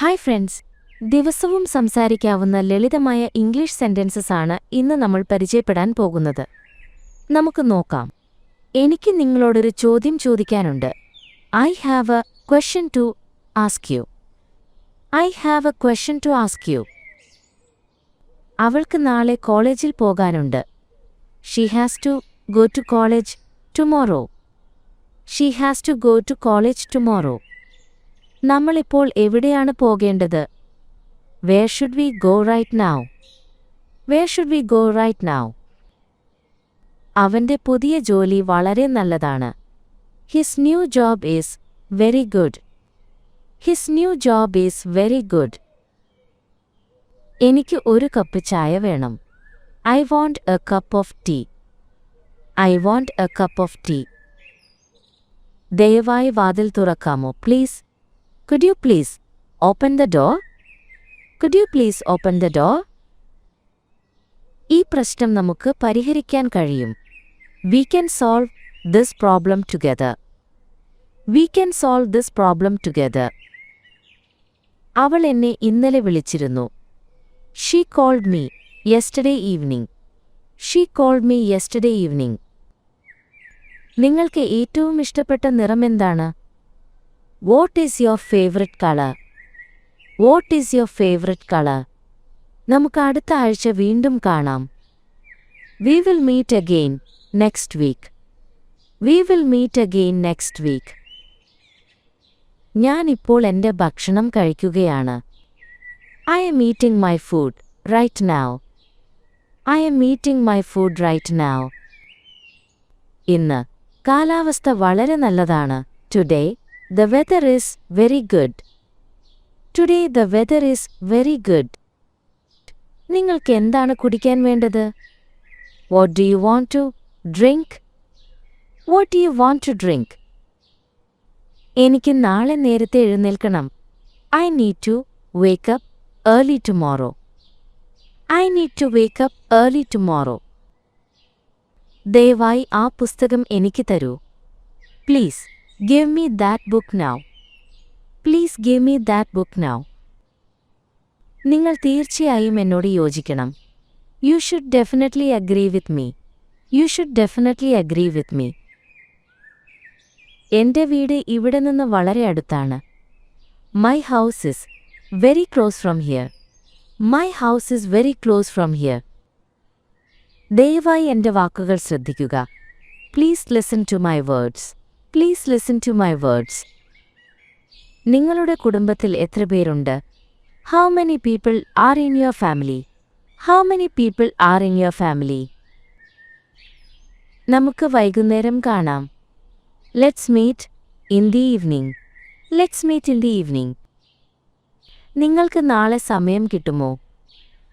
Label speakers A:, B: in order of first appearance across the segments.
A: Hi friends. ദിവസവും സംസാരിക്കാവുന്ന ലളിതമായ English sentences ആണ് ഇന്ന് നമ്മൾ പരിചയപ്പെടാൻ പോകുന്നത്. നമുക്ക് നോക്കാം. എനിക്ക് നിങ്ങളോടൊരു ചോദ്യം ചോദിക്കാനുണ്ട്. I have a question to ask you I have a question to ask you അവൾക്ക് നാളെ കോളേജിൽ പോകാനുണ്ട്. She has to go to college tomorrow she has to go to college tomorrow നമ്മളിപ്പോൾ എവിടെയാണ് പോകേണ്ടത്? Where should we go right now where should we go right now അവന്റെ പുതിയ ജോലി വളരെ നല്ലതാണ്. His new job is very good his new job is very good എനിക്ക് ഒരു കപ്പ് ചായ വേണം. I want a cup of tea I want a cup of tea ദയവായി വാതിൽ തുറക്കാമോ? Please could you please open the door? Could you please open the door? ഈ പ്രശ്നം നമുക്ക് പരിഹരിക്കാൻ കഴിയും. We can solve this problem together we can solve this problem together അവൾ എന്നെ ഇന്നലെ വിളിച്ചിരുന്നു. She called me yesterday evening she called me yesterday evening നിങ്ങൾക്ക് ഏറ്റവും ഇഷ്ടപ്പെട്ട നിറമെന്താണ് what is your favourite colour what is your favourite colour നമുക്ക് അടുത്ത ആഴ്ച വീണ്ടും കാണാം. We will meet again next week we will meet again next week ഞാൻ ഇപ്പോൾ എന്റെ ഭക്ഷണം കഴിക്കുകയാണ്. I am eating my food right now I am eating my food right now ഇന്ന് കാലാവസ്ഥ വളരെ നല്ലതാണ്. Today the weather is very good today the weather is very good നിങ്ങൾക്ക് എന്താണ് കുടിക്കാൻ വേണ്ടത്? What do you want to drink what do you want to drink എനിക്ക് നാളെ നേരത്തെ എഴുന്നേൽക്കണം. I need to wake up early tomorrow I need to wake up early tomorrow ദയവായി ആ പുസ്തകം എനിക്ക് തരൂ. Please give me that book now. Please give me that book now. നിങ്ങൾ തീർച്ചയായും എന്നോട് യോജിക്കണം. You should definitely agree with me you should definitely agree with me എന്റെ വീട് ഇവിടെ നിന്ന് വളരെ അടുത്താണ്. My house is very close from here my house is very close from here ദയവായി എന്റെ വാക്കുകൾ ശ്രദ്ധിക്കുക. Please listen to my words please listen to my words നിങ്ങളുടെ കുടുംബത്തിൽ എത്ര പേരുണ്ട്? How many people are in your family how many people are in your family നമുക്ക് വൈകുന്നേരം കാണാം. Let's meet in the evening let's meet in the evening നിങ്ങൾക്ക് നാളെ സമയം കിട്ടുമോ?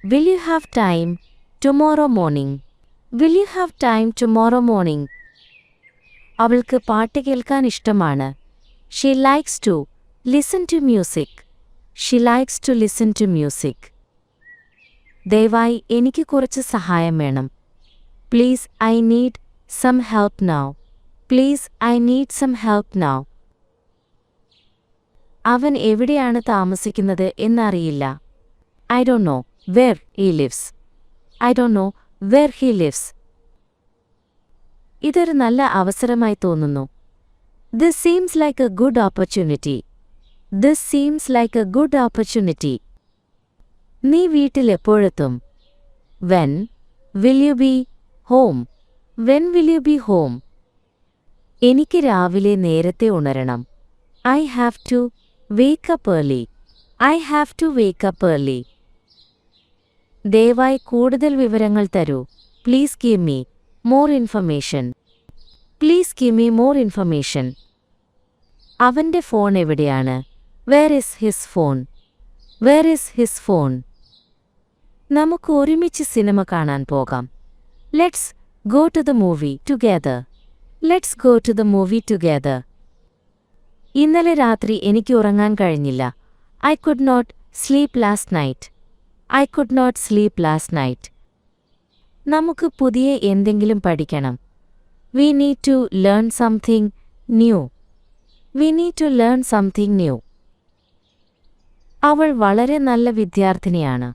A: Will you have time tomorrow morning will you have time tomorrow morning അവൾക്ക് പാട്ട് കേൾക്കാൻ ഇഷ്ടമാണ്. She likes to listen to music she likes to listen to music ദയവായി എനിക്ക് കുറച്ച് സഹായം വേണം. Please I need some help now please I need some help now അവൻ എവിടെയാണ് താമസിക്കുന്നത് എന്നറിയില്ല. I Dr know where he lives I Dr know where he lives ഇതൊരു നല്ല അവസരമായി തോന്നുന്നു. This seems like a good opportunity this seems like a good opportunity നീ വീട്ടിൽ എപ്പോഴെത്തും? When will you be home when will you be home എനിക്ക് രാവിലെ നേരത്തെ ഉണരണം. I have to wake up early I have to wake up early ദയവായി കൂടുതൽ വിവരങ്ങൾ തരൂ. Please give me more information please give me more information അവന്റെ phone എവിടെയാണ്? Where is his phone where is his phone നമുക്ക് ഒരുമിച്ച് cinema കാണാൻ പോകാം. Let's go to the movie together let's go to the movie together ഇന്നലെ രാത്രി എനിക്ക് ഉറങ്ങാൻ കഴിഞ്ഞില്ല. I could not sleep last night I could not sleep last night നമുക്ക് പുതിയ എന്തെങ്കിലും പഠിക്കണം. We need to learn something new we need to learn something new അവൾ വളരെ നല്ല വിദ്യാർത്ഥിനിയാണ്.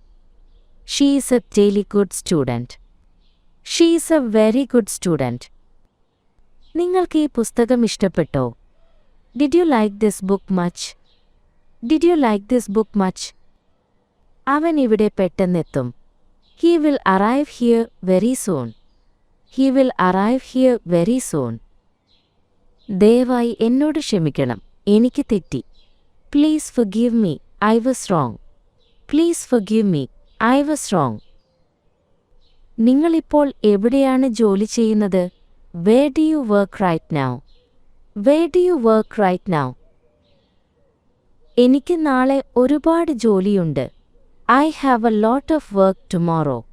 A: She is a daily good student she is a very good student നിങ്ങൾക്ക് ഈ പുസ്തകം ഇഷ്ടപ്പെട്ടോ? Did you like this book much did you like this book much അവൻ ഇവിടെ പെട്ടെന്നെത്തും. He will arrive here very soon he will arrive here very soon ദയവായി എന്നോട് ക്ഷമിക്കണം. എനിക്ക് തെറ്റി. Please forgive me I was wrong please forgive me I was wrong നിങ്ങളിപ്പോൾ എവിടെയാണ് ജോലി ചെയ്യുന്നത്? Where do you work right now where do you work right now എനിക്ക് നാളെ ഒരുപാട് ജോലിയുണ്ട്. I have a lot of work tomorrow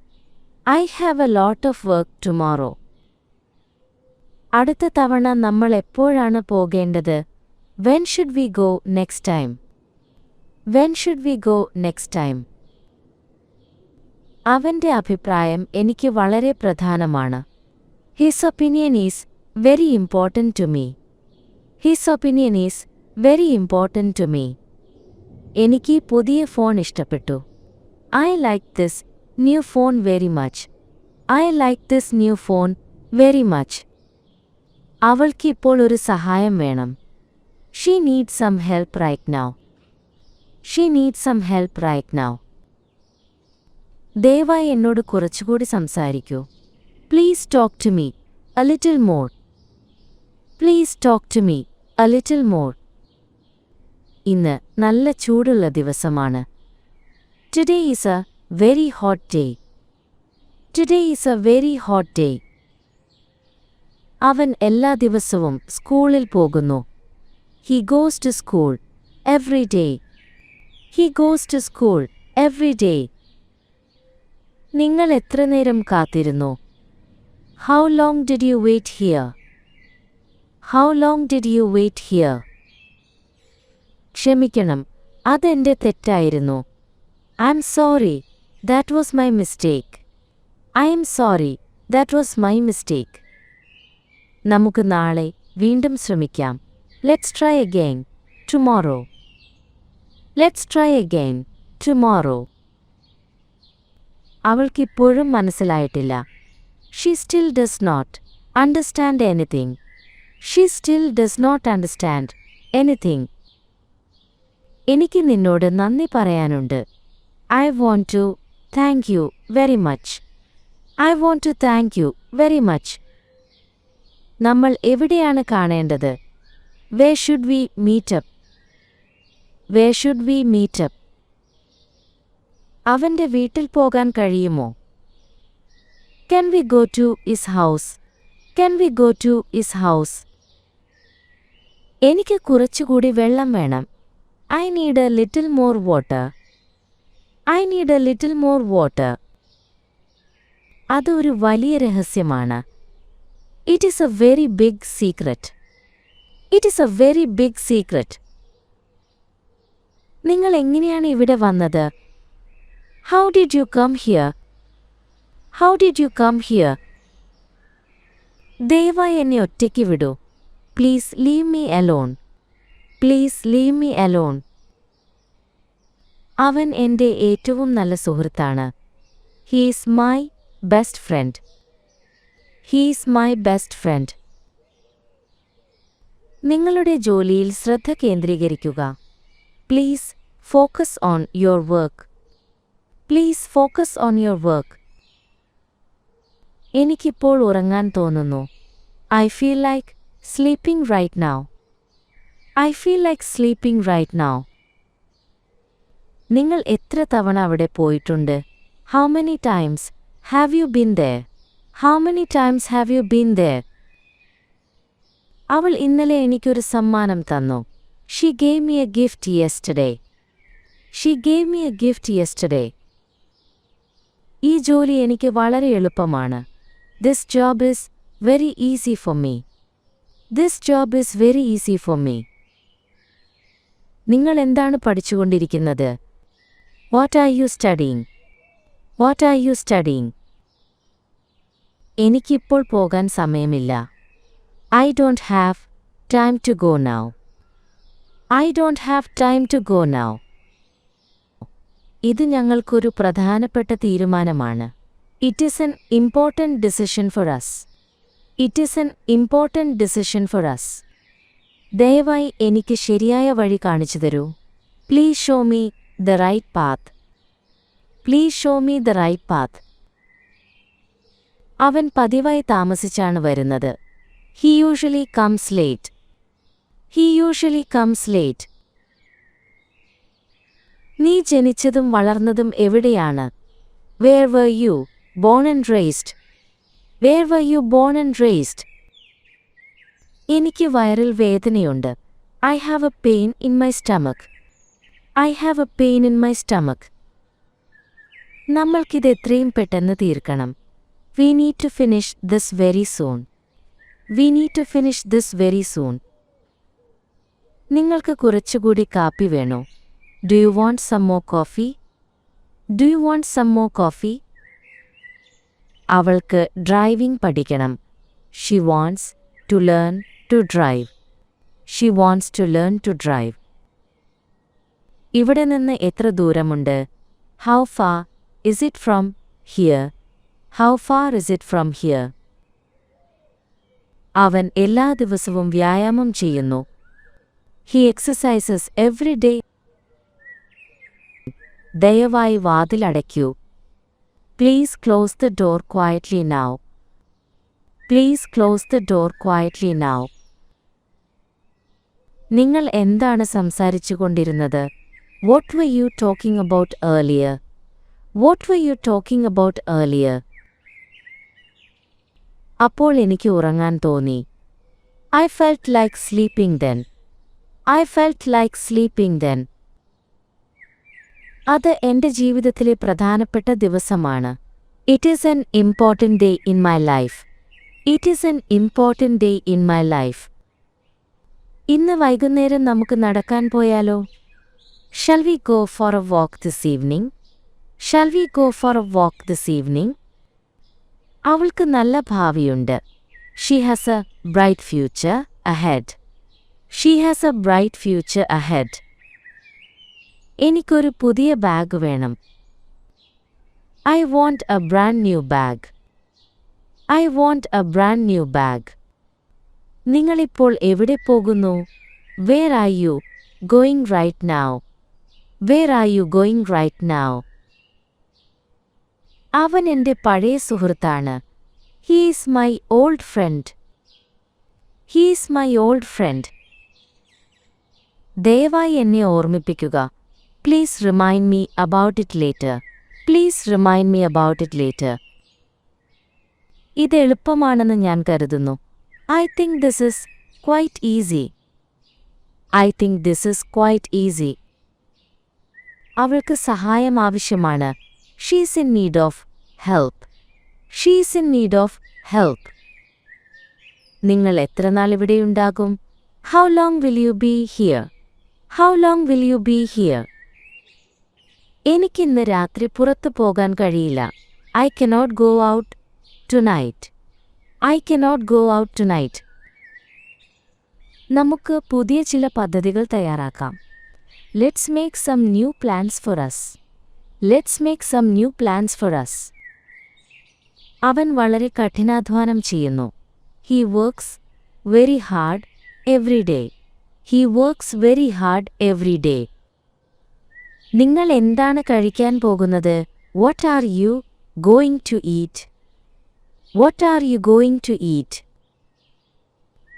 A: I have a lot of work tomorrow അടുത്ത തവണ നമ്മൾ എപ്പോഴാണ് പോകേണ്ടത്? When should we go next time when should we go next time അവന്റെ അഭിപ്രായം എനിക്ക് വളരെ പ്രധാനമാണ്. His opinion is very important to me his opinion is very important to me എനിക്ക് ഈ പുതിയ ഫോൺ ഇഷ്ടപ്പെട്ടു. I like this new phone very much. I like this new phone very much. അവൾക്ക് ഇപ്പോൾ ഒരു സഹായം വേണം. She need some help right now she need some help right now ദയവായി എന്നോട് കുറച്ചുകൂടി സംസാരിക്കൂ. Please talk to me a little more please talk to me a little more ഇന്ന് നല്ല ചൂടുള്ള ദിവസമാണ്. Today is a very hot day. Today is a very hot day. അവൻ എല്ലാ ദിവസവും സ്കൂളിൽ പോകുന്നു. He goes to school every day he goes to school every day നിങ്ങൾ എത്ര നേരം കാത്തിരുന്നു? How long did you wait here how long did you wait here ക്ഷമിക്കണം അതെന്റെ തെറ്റായിരുന്നു. I am sorry that was my mistake I am sorry that was my mistake നമുക്ക് നാളെ വീണ്ടും ശ്രമിക്കാം. Let's try again tomorrow let's try again tomorrow അവൾക്കിപ്പോഴും മനസ്സിലായിട്ടില്ല. She still does not understand anything she still does not understand anything എനിക്ക് നിന്നോട് നന്ദി പറയാനുണ്ട്. I want to thank you very much I want to thank you very much നമ്മൾ എവിടെയാണ് കാണേണ്ടത്? Where should we meet up where should we meet up അവന്റെ വീട്ടിൽ പോകാൻ കഴിയുമോ? Can we go to his house can we go to his house എനിക്ക് കുറച്ചുകൂടി വെള്ളം വേണം. I need a little more water I need a little more water അതൊരു വലിയ രഹസ്യമാണ്. It is a very big secret it is a very big secret നിങ്ങൾ എങ്ങനെയാണ് ഇവിടെ വന്നത്? How did you come here how did you come here ദയവായി എന്നെ ഒറ്റയ്ക്ക് വിടൂ. Please leave me alone please leave me alone അവൻ എന്റെ ഏറ്റവും നല്ല സുഹൃത്താണ്. He's my best friend he's my best friend നിങ്ങളുടെ ജോലിയിൽ ശ്രദ്ധ കേന്ദ്രീകരിക്കുക. Please focus on your work please focus on your work എനിക്കിപ്പോൾ ഉറങ്ങാൻ തോന്നുന്നു. I feel like sleeping right now I feel like sleeping right now നിങ്ങൾ എത്ര തവണ അവിടെ പോയിട്ടുണ്ട്? How many times have you been there how many times have you been there അവൾ ഇന്നലെ എനിക്കൊരു സമ്മാനം തന്നു. She gave me a gift yesterday she gave me a gift yesterday ഈ ജോലി എനിക്ക് വളരെ എളുപ്പമാണ്. This job is very easy for me this job is very easy for me നിങ്ങൾ എന്താണ് പഠിച്ചുകൊണ്ടിരിക്കുന്നത്? What are you studying what are you studying എനിക്കിപ്പോൾ പോകാൻ സമയമില്ല. I don't have time to go now I don't have time to go now ഇത് ഞങ്ങൾക്കൊരു പ്രധാനപ്പെട്ട തീരുമാനമാണ്. It is an important decision for us it is an important decision for us ദയവായി എനിക്ക് ശരിയായ വഴി കാണിച്ചു തരൂ please show me the right path. Please show me the right path. അവൻ പതിവായി താമസിച്ചാണ് വരുന്നത്. He usually comes late he usually comes late നീ ജനിച്ചതും വളർന്നതും എവിടെയാണ്? Where were you born and raised where were you born and raised എനിക്ക് വയറിൽ വേദനയുണ്ട്. I have a pain in my stomach I have a pain in my stomach നമ്മൾക്കിത് എത്രയും പെട്ടെന്ന് തീർക്കണം. We need to finish this very soon we need to finish this very soon നിങ്ങൾക്ക് കുറച്ചുകൂടി കാപ്പി വേണോ? Do you want some more coffee do you want some more coffee അവൾക്ക് driving പഠിക്കണം. She wants to learn to drive she wants to learn to drive ഇവിടെ നിന്ന് എത്ര ദൂരമുണ്ട്? How far is it from here how far is it from here അവൻ എല്ലാ ദിവസവും വ്യായാമം ചെയ്യുന്നു. ഹി എക്സസൈസസ് എവ്രി ഡേ ദയവായി വാതിലടയ്ക്കൂ please close the door quietly now please close the door quietly now നിങ്ങൾ എന്താണ് സംസാരിച്ചുകൊണ്ടിരുന്നത്? What were you talking about earlier? What were you talking about earlier? അപ്പോൾ എനിക്ക് ഉറങ്ങാൻ തോന്നി. I felt like sleeping then I felt like sleeping then അത് എന്റെ ജീവിതത്തിലെ പ്രധാനപ്പെട്ട ദിവസമാണ്. It is an important day in my life it is an important day in my life ഇന്ന് വൈകുന്നേരം നമുക്ക് നടക്കാൻ പോയാലോ? Shall we go for a walk this evening? Shall we go for a walk this evening? അവൾക്ക് നല്ല ഭാവിയുണ്ട്. She has a bright future ahead she has a bright future ahead എനിക്കൊരു പുതിയ bag വേണം. I want a brand new bag I want a brand new bag നിങ്ങളിപ്പോൾ എവിടെ പോകുന്നു? Where are you going right now where are you going right now അവൻ എന്റെ പഴയ സുഹൃത്താണ്. He's my old friend he's my old friend ദയവായി എന്നെ ഓർമ്മിപ്പിക്കുക. Please remind me about it later please remind me about it later ഇത് എളുപ്പമാണെന്ന് ഞാൻ കരുതുന്നു. I think this is quite easy I think this is quite easy അവൾക്ക് സഹായം ആവശ്യമാണ്. She's in need of help she's in need of help നിങ്ങൾ എത്ര നാൾ ഇവിടെയുണ്ടാകും how long will you be here how long will you be here എനിക്കിന്ന് രാത്രി പുറത്തു പോകാൻ കഴിയില്ല. I cannot go out tonight I cannot go out tonight നമുക്ക് പുതിയ ചില പദ്ധതികൾ തയ്യാറാക്കാം. Let's make some new plans for us let's make some new plans for us അവൻ വളരെ കഠിനാധ്വാനം ചെയ്യുന്നു. He works very hard every day he works very hard every day നിങ്ങൾ എന്താണ് കഴിക്കാൻ പോകുന്നത്? What are you going to eat what are you going to eat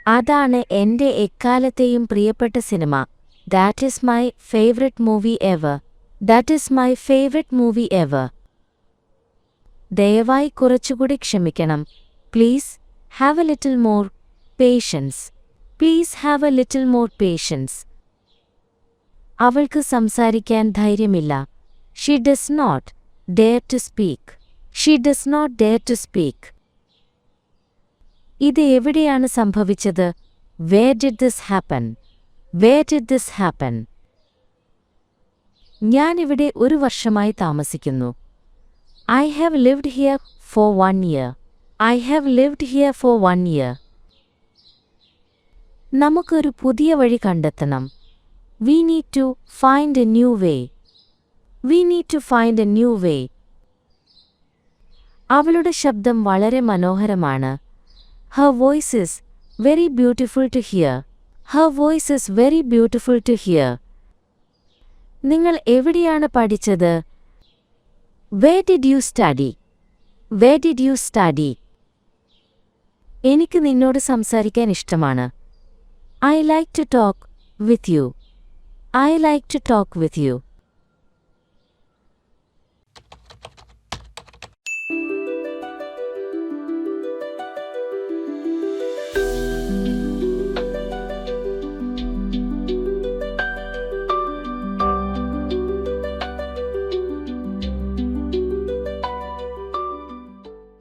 A: അതാണ് എന്റെ എക്കാലത്തെയും പ്രിയപ്പെട്ട cinema. That is my favourite movie ever that is my favourite movie ever ദയവായി കുറച്ചുകൂടി ക്ഷമിക്കണം. Please have a little more patience please have a little more patience അവൾക്ക് സംസാരിക്കാൻ ധൈര്യമില്ല. She does not dare to speak she does not dare to speak ഇത് എവിടെയാണ് സംഭവിച്ചത്? Where did this happen where did this happen ഞാനിവിടെ ഒരു വർഷമായി താമസിക്കുന്നു. I have lived here for one year I have lived here for one year നമുക്കൊരു പുതിയ വഴി കണ്ടെത്തണം. We need to find a new way we need to find a new way അവളുടെ ശബ്ദം വളരെ മനോഹരമാണ്. Her voice is very beautiful to hear her voice is very beautiful to hear നിങ്ങൾ എവിടെയാണ് പഠിച്ചത്? Where did you study where did you study എനിക്ക് നിന്നോട് സംസാരിക്കാൻ ഇഷ്ടമാണ്. I like to talk with you I like to talk with you